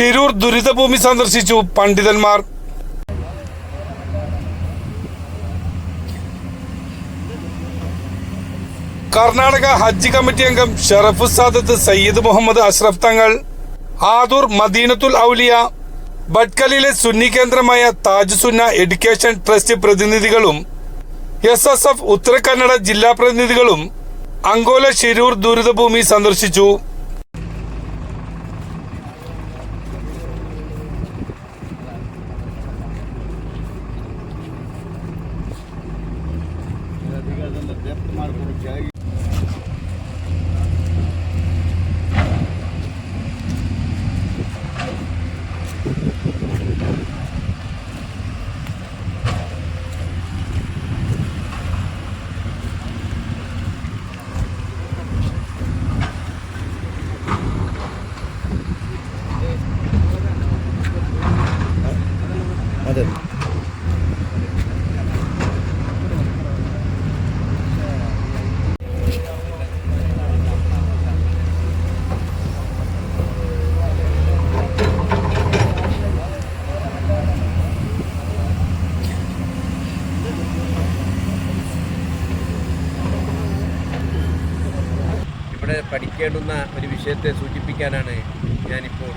ശിരൂർ ദുരിതഭൂമി സന്ദർശിച്ചു പണ്ഡിതന്മാർ. കർണാടക ഹജ്ജ് കമ്മിറ്റി അംഗം ഷറഫു സാദത്ത് സയ്യിദ് മുഹമ്മദ് അഷ്റഫ് തങ്ങൾ ആദൂർ മദീനത്തുൽ ഔലിയ ബഡ്കലിലെ സുന്നി കേന്ദ്രമായ താജ് സുന്ന എഡ്യൂക്കേഷൻ ട്രസ്റ്റ് പ്രതിനിധികളും S S F Uttara Kannada ജില്ലാ പ്രതിനിധികളും അങ്കോല ശിരൂർ ദുരിതഭൂമി സന്ദർശിച്ചു അതെ ഇവിടെ പഠിക്കേണ്ടുന്ന ഒരു വിഷയത്തെ സൂചിപ്പിക്കാനാണ് ഞാനിപ്പോൾ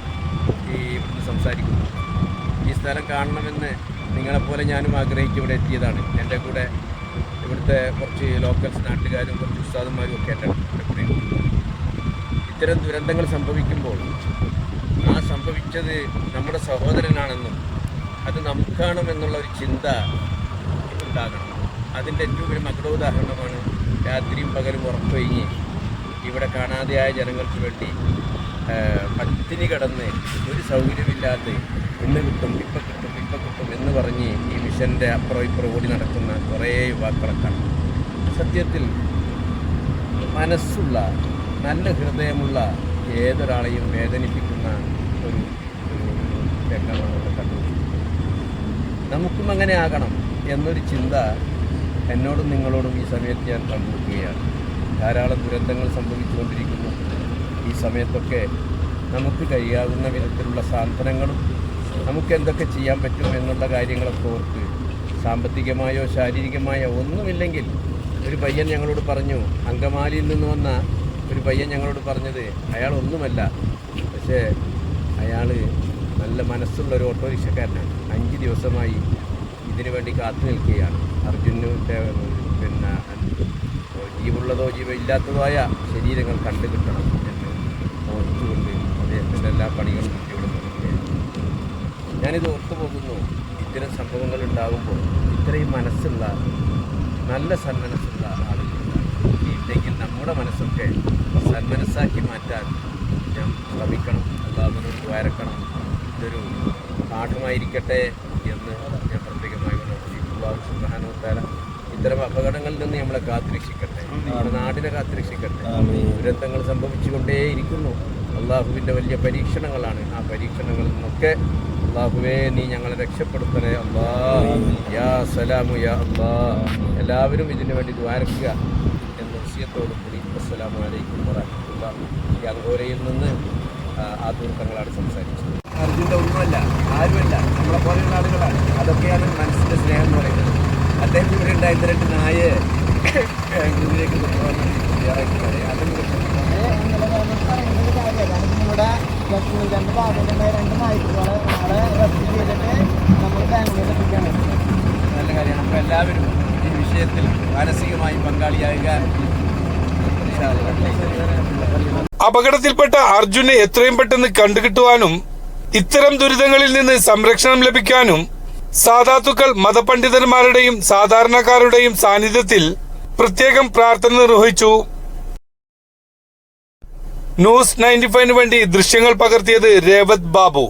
ഈ ഇവിടുന്ന് സംസാരിക്കുന്നത്. ഈ സ്ഥലം കാണണമെന്ന് നിങ്ങളെപ്പോലെ ഞാനും ആഗ്രഹിച്ച് ഇവിടെ എത്തിയതാണ്. എന്റെ കൂടെ ഇവിടുത്തെ കുറച്ച് ലോക്കൽസ് നാട്ടുകാരും കുറച്ച് ഉസ്താദന്മാരും ഒക്കെ എന്റെ ഇത്തരം ദുരന്തങ്ങൾ സംഭവിക്കുമ്പോൾ ആ സംഭവിച്ചത് നമ്മുടെ സഹോദരനാണെന്നും അത് നമുക്കാണെന്നുള്ള ഒരു ചിന്ത ഉണ്ടാകണം. അതിന്റെ ഏറ്റവും ഒരു മകുടോദാഹരണമാണ് രാത്രിയും പകലും ഉറപ്പൊഴിഞ്ഞ് ഇവിടെ കാണാതെയായ ജനങ്ങൾക്ക് വേണ്ടി പട്ടിണി കടന്ന് ഒരു സൗകര്യമില്ലാതെ ഇന്ന് കിട്ടും ഇപ്പം കിട്ടും ഇപ്പം കിട്ടും എന്ന് പറഞ്ഞ് ഈ മിഷന്റെ അപ്പുറം ഇപ്പുറം ഓടി നടക്കുന്ന കുറേ യുവാക്കളൊക്കെയാണ്. സത്യത്തിൽ മനസ്സുള്ള നല്ല ഹൃദയമുള്ള ഏതൊരാളെയും വേദനിപ്പിക്കുന്ന ഒരു രംഗമാണ് ഇവിടെ കണ്ടത് നമുക്കും അങ്ങനെ ആകണം എന്നൊരു ചിന്ത എന്നോടും നിങ്ങളോടും ഈ സമയത്ത് ഞാൻ പങ്കുവെക്കുകയാണ്. ധാരാളം ദുരന്തങ്ങൾ സംഭവിച്ചുകൊണ്ടിരിക്കുന്നു. ഈ സമയത്തൊക്കെ നമുക്ക് കഴിയാവുന്ന വിധത്തിലുള്ള സാന്ത്വനങ്ങളും നമുക്ക് എന്തൊക്കെ ചെയ്യാൻ പറ്റും എന്നുള്ള കാര്യങ്ങളൊക്കെ ഓർത്ത് സാമ്പത്തികമായോ ശാരീരികമായോ ഒന്നുമില്ലെങ്കിൽ ഒരു പയ്യൻ ഞങ്ങളോട് പറഞ്ഞു അങ്കമാലിയിൽ നിന്ന് വന്ന ഒരു പയ്യൻ ഞങ്ങളോട് പറഞ്ഞത് അയാൾ ഒന്നുമല്ല. പക്ഷേ അയാൾ നല്ല മനസ്സുള്ള ഒരു ഓട്ടോറിക്ഷക്കാരനാണ്. അഞ്ച് ദിവസമായി ഇതിനു വേണ്ടി കാത്തു നിൽക്കുകയാണ്. അർജുനന്റെ പിന്നെ ജീവുള്ളതോ ജീവില്ലാത്തതോ ശരീരങ്ങൾ കണ്ടു കിട്ടണം എന്ന് ഓർത്തുകൊണ്ട് അദ്ദേഹത്തിന്റെ എല്ലാ പണികളും നിർത്തുകയാണ് ഞാനിത് ഓർത്തു പോകുന്നു ഇത്തരം സംഭവങ്ങൾ ഉണ്ടാകുമ്പോൾ ഇത്രയും മനസ്സുള്ള നല്ല സന്മനസ്സുള്ള ആളുകളുണ്ടാകും. ഇല്ലെങ്കിൽ നമ്മുടെ മനസ്സൊക്കെ സന്മനസ്സാക്കി മാറ്റാൻ ഞാൻ ശ്രമിക്കണം. അല്ലാതിനോട് വരക്കണം ഇതൊരു പാഠമായിരിക്കട്ടെ എന്ന് ഞാൻ പ്രത്യേകമായി സുബാനുത്താല ഇത്തരം അപകടങ്ങളിൽ നിന്ന് നമ്മളെ കാത്തുരക്ഷിക്കട്ടെ. നമ്മുടെ നാടിനെ കാത്തുരക്ഷിക്കട്ടെ. ദുരന്തങ്ങൾ സംഭവിച്ചുകൊണ്ടേയിരിക്കുന്നു. അള്ളാഹുവിന്റെ വലിയ പരീക്ഷണങ്ങളാണ്. ആ പരീക്ഷണങ്ങളിൽ നിന്നൊക്കെ അള്ളാഹുവേ നീ ഞങ്ങളെ രക്ഷപ്പെടുത്തണേ അള്ളാ. യാ സലാമു യാ അള്ളാ. എല്ലാവരും ഇതിനു വേണ്ടി ദ്വാരക്കുക എന്ന വിഷയത്തോടു കൂടി അസ്സലാമു അലൈക്കും വറഹമുല്ല ഈ അങ്കോരയിൽ നിന്ന് ആ, ആ ദൂർത്തങ്ങളാണ് സംസാരിച്ചത്. അർജുന്റെ ഒന്നുമല്ല ആരുമല്ല നമ്മളെ പോലെയുള്ള ആളുകളാണ്. അതൊക്കെയാണ് മനസ്സിന്റെ സ്നേഹം എന്ന് പറയുന്നത്. അദ്ദേഹം ഇവിടെ ഉണ്ടായിരുന്ന രണ്ട് നായെ ബാംഗ്ലൂരിലേക്ക് കൊണ്ടുപോകാൻ രണ്ട് നായ്ക്കളെ നാളെ റെസ്റ്റ് ചെയ്തിട്ട് നമ്മൾ ബാംഗ്ലൂരിൽ എത്തിക്കാണ് നല്ല കാര്യമാണ്. അപ്പോൾ എല്ലാവരും ഈ വിഷയത്തിൽ മാനസികമായി പങ്കാളിയാകുക. അപകടത്തിൽപ്പെട്ട അർജുനെ എത്രയും പെട്ടെന്ന് കണ്ടുകിട്ടുവാനും ഇത്തരം ദുരിതങ്ങളിൽ നിന്ന് സംരക്ഷണം ലഭിക്കാനും സാധാത്തുക്കൾ മതപണ്ഡിതന്മാരുടെയും സാധാരണക്കാരുടെയും സാന്നിധ്യത്തിൽ പ്രത്യേകം പ്രാർത്ഥന നിർവഹിച്ചു. ന്യൂസ് നയന്റി ഫൈവിന് വേണ്ടി ദൃശ്യങ്ങൾ പകർത്തിയത് രേവത് ബാബു.